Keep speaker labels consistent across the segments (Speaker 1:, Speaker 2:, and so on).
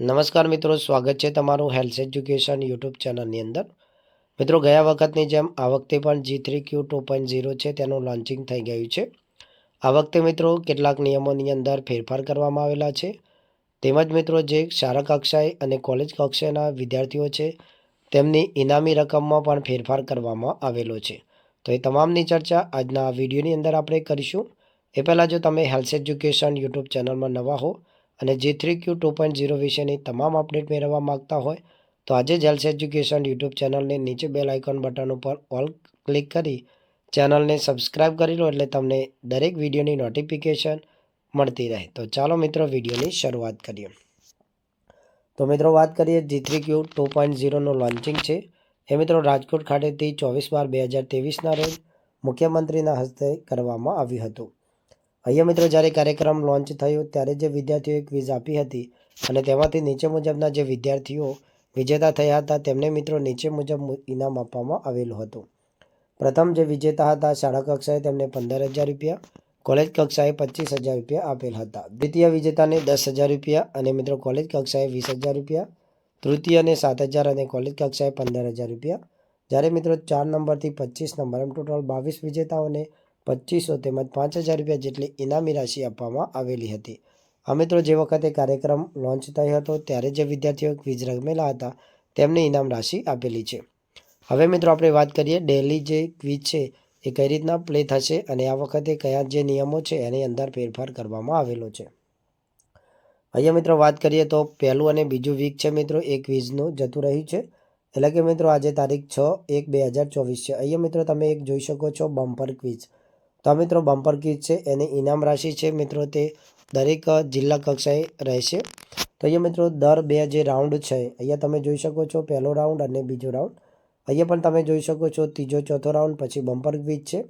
Speaker 1: નમસ્કાર મિત્રો, સ્વાગત છે તમારું હેલ્થ એજ્યુકેશન યુટ્યુબ ચેનલની અંદર. મિત્રો, ગયા વખતની જેમ આ વખતે પણ G three Q two point zero છે, તેનું લોન્ચિંગ થઈ ગયું છે. આ વખતે મિત્રો કેટલાક નિયમોની અંદર ફેરફાર કરવામાં આવેલા છે. તેમજ મિત્રો, જે શાળા કક્ષાએ અને કોલેજ કક્ષાના વિદ્યાર્થીઓ છે, તેમની ઇનામી રકમમાં પણ ફેરફાર કરવામાં આવેલો છે. તો એ તમામની ચર્ચા આજના વિડીયોની અંદર આપણે કરીશું. એ પહેલાં જો તમે હેલ્થ એજ્યુકેશન યુટ્યુબ ચેનલમાં નવા હો અને જે three Q two point zero વિશેની તમામ અપડેટ મેળવવા માગતા હોય, તો આજે જલ્સ એજ્યુકેશન યુટ્યુબ ચેનલને નીચે બેલ આઇકોન બટન ઉપર ઓલ ક્લિક કરી ચેનલને સબસ્ક્રાઇબ કરી લો એટલે તમને દરેક વિડીયોની નોટિફિકેશન મળતી રહે. તો ચાલો મિત્રો વિડીયોની શરૂઆત કરીએ. તો મિત્રો વાત કરીએ G three Q two point ઝીરોનું launching છે. એ મિત્રો રાજકોટ ખાતેથી ચોવીસ બાર બે હજાર તેવીસના રોજ મુખ્યમંત્રીના હસ્તે કરવામાં આવ્યું હતું. અહીંયા મિત્રો જ્યારે કાર્યક્રમ લોન્ચ થયો ત્યારે જે વિદ્યાર્થીઓએ ક્વિઝ આપી હતી અને તેમાંથી નીચે મુજબના જે વિદ્યાર્થીઓ વિજેતા થયા હતા તેમને મિત્રો નીચે મુજબ ઇનામ આપવામાં આવેલું હતું. પ્રથમ જે વિજેતા હતા શાળા કક્ષાએ તેમને પંદર હજાર રૂપિયા કોલેજ કક્ષાએ પચીસ હજાર રૂપિયા આપેલ હતા. દ્વિતીય વિજેતાને દસ હજાર રૂપિયા અને મિત્રો કોલેજ કક્ષાએ વીસ હજાર રૂપિયા, તૃતીયને સાત હજાર અને કોલેજ કક્ષાએ પંદર હજાર રૂપિયા. જ્યારે મિત્રો ચાર નંબરથી પચીસ નંબર એમ ટોટલ બાવીસ વિજેતાઓને પચીસો તેમજ પાંચ હજાર રૂપિયા જેટલી ઇનામી રાશિ આપવામાં આવેલી હતી. આ મિત્રો, જે વખતે કાર્યક્રમ લોન્ચ થયો હતો, ત્યારે જે વિદ્યાર્થીઓ ક્વિઝ રમેલા હતા, તેમને ઇનામ રાશિ આપેલી છે. હવે મિત્રો, આપણે વાત કરીએ ડેલી જે ક્વિઝ છે, એ કઈ રીતના પ્લે થશે અને આ વખતે કયા જે નિયમો છે, એની અંદર ફેરફાર કરવામાં આવેલો છે. અહીંયા મિત્રો, વાત કરીએ તો પહેલું અને બીજું વીક છે મિત્રો, એ ક્વિઝનું જતું રહ્યું છે. એટલે કે મિત્રો, આજે તારીખ છ એક બે હજાર ચોવીસ છે. અહીંયા મિત્રો, તમે એક જોઈ શકો છો બમ્પર ક્વિઝ તો મિત્રો બમ્પર ક્વિઝ છે, એની ઇનામ રાશિ છે મિત્રો તે દરેક જિલ્લા કક્ષાએ રહેશે. તો અહીંયા મિત્રો દર બે જે રાઉન્ડ છે, અહીંયા તમે જોઈ શકો છો પહેલો રાઉન્ડ અને બીજો રાઉન્ડ અહીંયા પણ તમે જોઈ શકો છો ત્રીજો, ચોથો રાઉન્ડ પછી બમ્પર ક્વિઝ છે.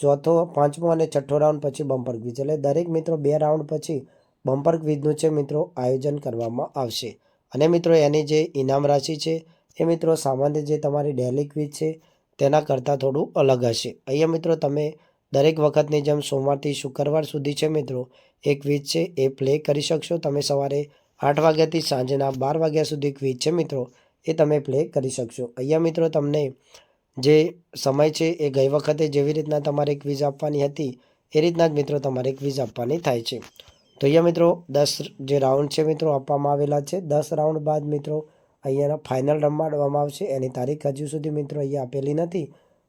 Speaker 1: ચોથો, પાંચમો અને છઠ્ઠો રાઉન્ડ પછી બમ્પર ક્વિઝ એટલે દરેક મિત્રો બે રાઉન્ડ પછી બમ્પર ક્વિઝનું છે મિત્રો આયોજન કરવામાં આવશે. અને મિત્રો એની જે ઇનામ રાશિ છે, એ મિત્રો સામાન્ય જે તમારી ડેલી ક્વિઝ છે, તેના કરતાં થોડું અલગ હશે. અહીંયા મિત્રો તમે દરેક વખતની જેમ સોમવારથી શુક્રવાર સુધી છે મિત્રો. એક ક્વિઝ છે, એ પ્લે કરી શકશો. તમે સવારે આઠ વાગ્યાથી સાંજના બાર વાગ્યા સુધી ક્વિઝ છે મિત્રો. એ તમે પ્લે કરી શકશો. અહીંયા મિત્રો તમને જે સમય છે, એ ગઈ વખતે જેવી રીતના તમારે ક્વિઝ આપવાની હતી, એ રીતના જ મિત્રો તમારે ક્વિઝ આપવાની થાય છે. તો અહીંયા મિત્રો દસ જે રાઉન્ડ છે મિત્રો આપવામાં આવેલા છે. દસ રાઉન્ડ બાદ મિત્રો અહીંયાના ફાઇનલ રમાડવામાં આવશે. એની તારીખ હજુ સુધી મિત્રો અહીંયા આપેલી નથી.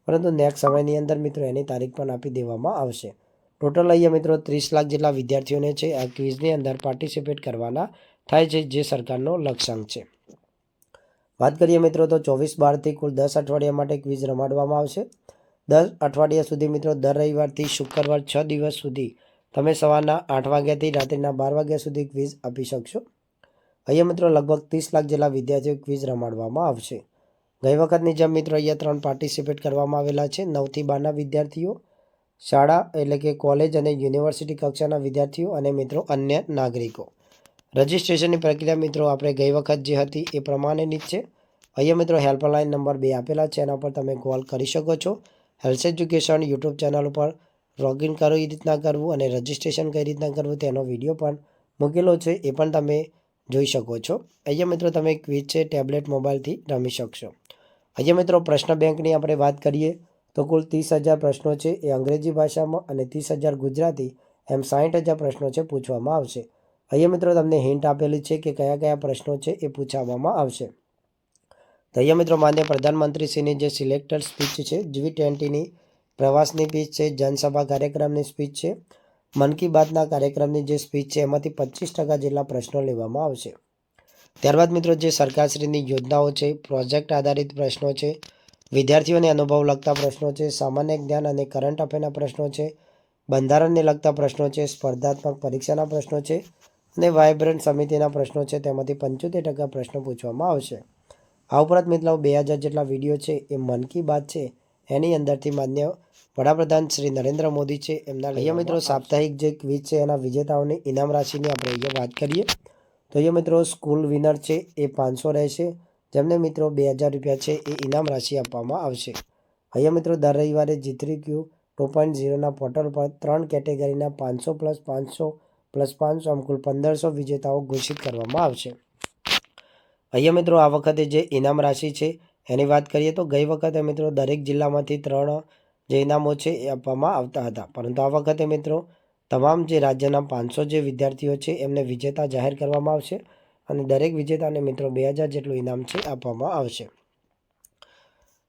Speaker 1: પરંતુ નેક્સ્ટ સમયની અંદર મિત્રો એની તારીખ પણ આપી દેવામાં આવશે. ટોટલ અહીંયા મિત્રો ત્રીસ લાખ જેટલા વિદ્યાર્થીઓને છે આ ક્વિઝની અંદર પાર્ટિસિપેટ કરવાના થાય છે, જે સરકારનો લક્ષ્યાંક છે. વાત કરીએ મિત્રો તો ચોવીસ બારથી કુલ દસ અઠવાડિયા માટે ક્વિઝ રમાડવામાં આવશે. દસ અઠવાડિયા સુધી મિત્રો દર રવિવારથી શુક્રવાર છ દિવસ સુધી તમે સવારના આઠ વાગ્યાથી રાત્રિના બાર વાગ્યા સુધી ક્વિઝ આપી શકશો. અહીંયા મિત્રો લગભગ ત્રીસ લાખ જેટલા વિદ્યાર્થીઓ ક્વિઝ રમાડવામાં આવશે. ગઈ વખતની જેમ મિત્રો અહીંયા ત્રણ પાર્ટિસિપેટ કરવામાં આવેલા છે. નવથી બારના વિદ્યાર્થીઓ, શાળા એટલે કે કોલેજ અને યુનિવર્સિટી કક્ષાના વિદ્યાર્થીઓ અને મિત્રો અન્ય નાગરિકો. રજિસ્ટ્રેશનની પ્રક્રિયા મિત્રો આપણે ગઈ વખત જે હતી એ પ્રમાણેની જ છે. અહીંયા મિત્રો હેલ્પલાઇન નંબર બે આપેલા છે, એના પર તમે કોલ કરી શકો છો. હેલ્થ એજ્યુકેશન યુટ્યુબ ચેનલ ઉપર લોગિન કરો, એ રીતના કરવું અને રજિસ્ટ્રેશન કઈ રીતના કરવું તેનો વીડિયો પણ મૂકેલો છે, એ પણ તમે જોઈ શકો છો. અહીંયા મિત્રો તમે ક્વિઝ છે ટેબ્લેટ મોબાઈલથી રમી શકશો. અહીંયા મિત્રો પ્રશ્ન બેંકની આપણે વાત કરીએ તો કુલ ત્રીસ હજાર પ્રશ્નો છે એ અંગ્રેજી ભાષામાં અને ત્રીસ હજાર ગુજરાતી એમ સાઠ હજાર પ્રશ્નો છે પૂછવામાં આવશે. અહીંયા મિત્રો તમને હિન્ટ આપેલી છે કે કયા કયા પ્રશ્નો છે એ પૂછાવવામાં આવશે. તો અહીંયા મિત્રો માન્ય પ્રધાનમંત્રીશ્રીની જે સિલેક્ટેડ સ્પીચ છે જી ટ્વેન્ટીની પ્રવાસની સ્પીચ છે, જનસભા કાર્યક્રમની સ્પીચ છે, મન કી બાતના કાર્યક્રમની જે સ્પીચ છે, એમાંથી પચીસ ટકા જેટલા પ્રશ્નો લેવામાં આવશે. ત્યારબાદ મિત્રો જે સરકારશ્રીની યોજનાઓ છે, પ્રોજેક્ટ આધારિત પ્રશ્નો છે, વિદ્યાર્થીઓને અનુભવ લગતા પ્રશ્નો છે, સામાન્ય જ્ઞાન અને કરંટ અફેરના પ્રશ્નો છે, બંધારણને લગતા પ્રશ્નો છે, સ્પર્ધાત્મક પરીક્ષાના પ્રશ્નો છે અને વાયબ્રન્ટ સમિતિના પ્રશ્નો છે, તેમાંથી પંચોતેર ટકા પ્રશ્નો પૂછવામાં આવશે. આ ઉપરાંત મિત્રો બે હજાર જેટલા વીડિયો છે, એ મન કી બાત છે, એની અંદરથી માન્ય વડાપ્રધાન શ્રી નરેન્દ્ર મોદી છે, એમના અહીંયા મિત્રો સાપ્તાહિક જે ક્વિઝ છે, એના વિજેતાઓની ઇનામ રાશિની આપણે અહીંયા વાત કરીએ. તો અહીંયા મિત્રો સ્કૂલ વિનર છે એ પાંચસો રહેશે. જેમને મિત્રો બે હજાર રૂપિયા છે એ ઇનામ રાશિ આપવામાં આવશે. અહીંયા મિત્રો દર રવિવારે G three Q two point ઝીરોના portal પર ત્રણ કેટેગરીના પાંચસો પ્લસ પાંચસો પ્લસ પાંચસો આમ કુલ પંદરસો વિજેતાઓ ઘોષિત કરવામાં આવશે. અહીંયા મિત્રો આ વખતે જે ઇનામ રાશિ છે એની વાત કરીએ તો ગઈ વખતે મિત્રો દરેક જિલ્લામાંથી ત્રણ જે ઇનામો છે એ આપવામાં આવતા હતા. પરંતુ આ વખતે મિત્રો તમામ જે રાજ્યના પાંચસો જે વિદ્યાર્થીઓ છે, એમને વિજેતા જાહેર કરવામાં આવશે અને દરેક વિજેતાને મિત્રો બે હજાર જેટલું ઇનામ છે, આપવામાં આવશે.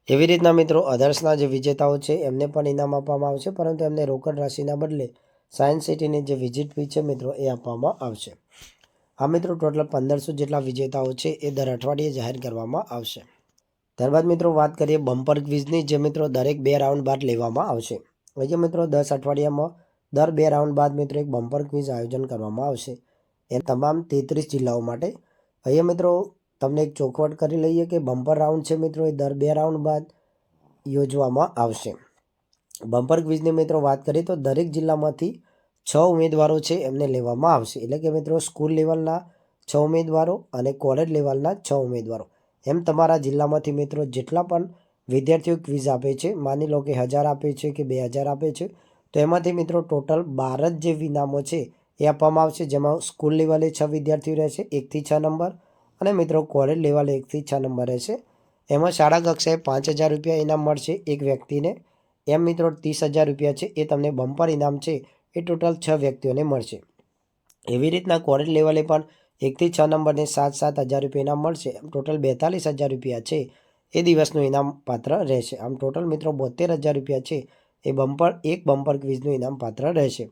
Speaker 1: એવી રીતના મિત્રો અધર્સના જે વિજેતાઓ છે, એમને પણ ઇનામ આપવામાં આવશે, પરંતુ એમને રોકડ રાશિના બદલે સાયન્સ સિટીની જે વિઝિટ ફી છે, મિત્રો, એ આપવામાં આવશે. આ મિત્રો, ટોટલ પંદરસો જેટલા વિજેતાઓ છે, એ દર અઠવાડિયે જાહેર કરવામાં આવશે. ત્યારબાદ, મિત્રો, વાત કરીએ બમ્પર ક્વિઝની, જે મિત્રો દરેક બે રાઉન્ડ બાદ લેવામાં આવશે. અહીંયા મિત્રો, દસ અઠવાડિયામાં દર બે રાઉન્ડ બાદ મિત્રો એક બમ્પર ક્વિઝ આયોજન કરવામાં આવશે. એ તમામ તેત્રીસ જિલ્લાઓ માટે. અહીંયા મિત્રો, તમને એક ચોખવટ કરી લઈએ કે બમ્પર રાઉન્ડ છે મિત્રો, એ દર બે રાઉન્ડ બાદ યોજવામાં આવશે. બમ્પર ક્વિઝની મિત્રો વાત કરીએ તો દરેક જિલ્લામાંથી છ ઉમેદવારો છે એમને લેવામાં આવશે. એટલે કે મિત્રો, સ્કૂલ લેવલના છ ઉમેદવારો અને કોલેજ લેવલના છ ઉમેદવારો. એમ તમારા જિલ્લામાંથી મિત્રો, જેટલા પણ વિદ્યાર્થીઓ ક્વિઝ આપે છે, માની લો કે હજાર આપે છે કે બે હજાર આપે છે તો એમાંથી મિત્રો ટોટલ બાર જ જે વિનામો છે એ આપવામાં આવશે, જેમાં સ્કૂલ લેવલે છ વિદ્યાર્થીઓ રહેશે, એકથી છ નંબર. અને મિત્રો કોલેજ લેવલે એકથી છ નંબર રહેશે. એમાં શાળા કક્ષાએ પાંચ હજાર રૂપિયા ઇનામ મળશે એક વ્યક્તિને. એમ મિત્રો ત્રીસ હજાર રૂપિયા છે, એ તમને બમ્પર ઇનામ છે, એ ટોટલ છ વ્યક્તિઓને મળશે. એવી રીતના કોલેજ લેવલે પણ એકથી છ નંબરને સાત સાત હજાર રૂપિયા ઇનામ મળશે. એમ ટોટલ બેતાલીસ હજાર રૂપિયા છે, એ દિવસનું ઇનામ પાત્ર રહેશે. આમ ટોટલ મિત્રો બોતેર હજાર રૂપિયા છે એ બમ્પર, એક બમ્પર ક્વિઝનું ઇનામ પાત્ર રહેશે.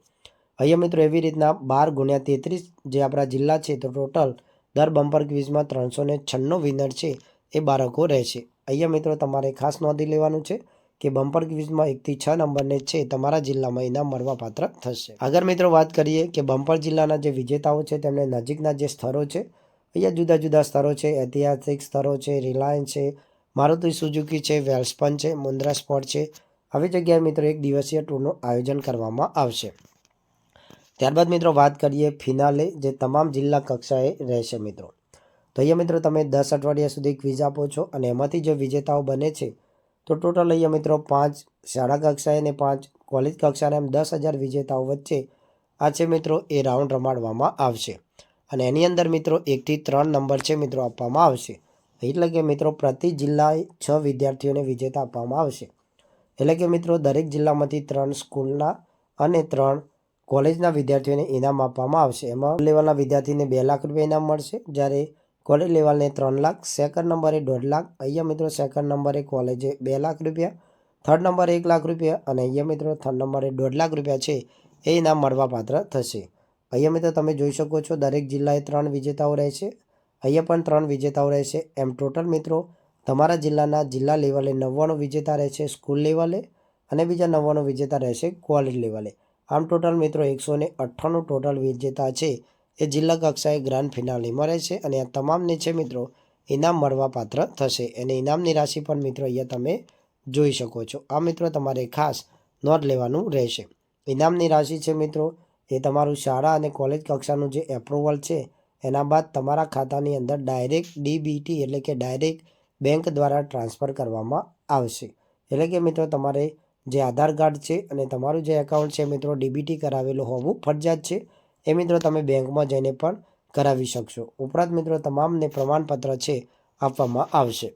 Speaker 1: અહીંયા મિત્રો એવી રીતના બાર ગુણ્યા તેત્રીસ જે આપણા જિલ્લા છે તો ટોટલ દર બમ્પર ક્વિઝમાં ત્રણસો ને છન્નું વિનર છે એ બાળકો રહેશે. અહીંયા મિત્રો તમારે ખાસ નોંધી લેવાનું છે કે બમ્પર ક્વિઝમાં એકથી છ નંબરને છે તમારા જિલ્લામાં ઇનામ મળવા પાત્ર થશે. આગળ મિત્રો વાત કરીએ કે બમ્પર જિલ્લાના જે વિજેતાઓ છે તેમને નજીકના જે સ્થળો છે, અહીંયા જુદા જુદા સ્થળો છે, ઐતિહાસિક સ્થળો છે, રિલાયન્સ છે, મારુતિ સુઝુકી છે, વેલ્સપન છે, મુન્દ્રા સ્પોર્ટ છે આવી જગ્યાએ મિત્રો એક દિવસીય ટૂરનું આયોજન કરવામાં આવશે. ત્યારબાદ મિત્રો વાત કરીએ ફિનાલે, જે તમામ જિલ્લા કક્ષાએ રહેશે મિત્રો. તો અહીંયા મિત્રો તમે દસ અઠવાડિયા સુધી ક્વિઝ આપો છો અને એમાંથી જો વિજેતાઓ બને છે, તો ટોટલ અહીંયા મિત્રો પાંચ શાળા કક્ષાએ અને પાંચ કોલેજ કક્ષાના એમ દસ હજાર વિજેતાઓ વચ્ચે આ છે મિત્રો એ રાઉન્ડ રમાડવામાં આવશે. અને એની અંદર મિત્રો એકથી ત્રણ નંબર છે મિત્રો આપવામાં આવશે. એટલે કે મિત્રો પ્રતિ જિલ્લાએ છ વિદ્યાર્થીઓને વિજેતા આપવામાં આવશે. એટલે કે મિત્રો, દરેક જિલ્લામાંથી ત્રણ સ્કૂલના અને ત્રણ કોલેજના વિદ્યાર્થીઓને ઇનામ આપવામાં આવશે. એમાં લેવલના વિદ્યાર્થીને બે લાખ રૂપિયા ઇનામ મળશે. જ્યારે કોલેજ લેવલને ત્રણ લાખ, સેકન્ડ નંબરે દોઢ લાખ, અહીંયા મિત્રો સેકન્ડ નંબરે કોલેજે બે લાખ રૂપિયા, થર્ડ નંબરે એક લાખ રૂપિયા અને અહીંયા મિત્રો થર્ડ નંબરે દોઢ લાખ રૂપિયા છે એ ઇનામ મળવા પાત્ર થશે. અહીંયા મિત્રો તમે જોઈ શકો છો દરેક જિલ્લાએ ત્રણ વિજેતાઓ રહેશે. અહીંયા પણ ત્રણ વિજેતાઓ રહેશે. એમ ટોટલ મિત્રો તમારા જિલ્લાના જિલ્લા લેવલે નવ્વાણું વિજેતા રહેશે સ્કૂલ લેવલે અને બીજા નવ્વાણું વિજેતા રહેશે કોલેજ લેવલે. આમ ટોટલ મિત્રો એકસો ને અઠ્ઠાણું ટોટલ વિજેતા છે. એ જિલ્લા કક્ષાએ ગ્રાન્ડ ફિનાલેમાં રહેશે અને આ તમામને છે મિત્રો ઇનામ મળવા પાત્ર થશે. અને ઇનામની રાશિ પણ મિત્રો અહીંયા તમે જોઈ શકો છો. આ મિત્રો તમારે ખાસ નોંધ લેવાનું રહેશે. ઇનામની રાશિ છે મિત્રો એ તમારું શાળા અને કોલેજ કક્ષાનું જે એપ્રુવલ છે, એના બાદ તમારા ખાતાની અંદર ડાયરેક્ટ ડીબીટી એટલે કે ડાયરેક્ટ બેંક દ્વારા ટ્રાન્સફર કરવામાં આવશે. એટલે કે મિત્રો, તમારે જે આધાર કાર્ડ છે અને તમારું જે એકાઉન્ટ છે મિત્રો, ડીબીટી કરાવેલું હોવું ફરજિયાત છે. એ મિત્રો, તમે બેંકમાં જઈને પણ કરાવી શકશો. ઉપરાંત મિત્રો, તમામને પ્રમાણપત્ર છે આપવામાં આવશે.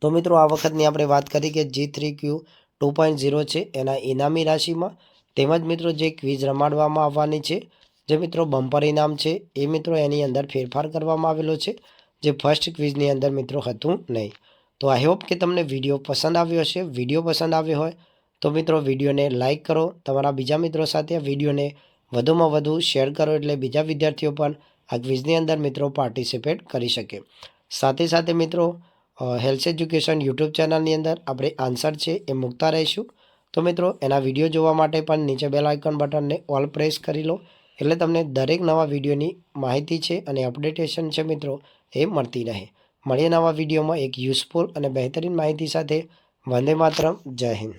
Speaker 1: તો મિત્રો, આ વખતની આપણે વાત કરી કે G three Q two point zero છે, એના ઇનામી રાશિમાં. તેમજ મિત્રો, જે ક્વિઝ રમાડવામાં આવવાની છે, જે મિત્રો, બમ્પર ઇનામ છે, એ મિત્રો, એની અંદર ફેરફાર કરવામાં આવેલો છે. જે ફર્સ્ટ ક્વિઝની અંદર મિત્રો હતું નહીં. તો આઈ હોપ કે તમને વીડિયો પસંદ આવ્યો હશે. વીડિયો પસંદ આવ્યો હોય તો મિત્રો વિડીયોને લાઇક કરો. તમારા બીજા મિત્રો સાથે વિડીયોને વધુમાં વધુ શેર કરો એટલે બીજા વિદ્યાર્થીઓ પણ આ ક્વિઝની અંદર મિત્રો પાર્ટિસિપેટ કરી શકે. સાથે સાથે મિત્રો હેલ્થ એજ્યુકેશન યુટ્યુબ ચેનલની અંદર આપણે આન્સર છે એ મૂકતા રહીશું. તો મિત્રો એના વીડિયો જોવા માટે પણ નીચે બેલ આઇકન બટનને ઓલ પ્રેસ કરી લો. એટલે તમને દરેક નવા વિડીયોની માહિતી છે અને અપડેટેશન છે મિત્રો. એ મળતી રહે. મળીએ નવા વિડીયોમાં. એક યુઝફુલ અને બહેતરીન માહિતી સાથે. વંદે માતરમ. જય હિન્દ.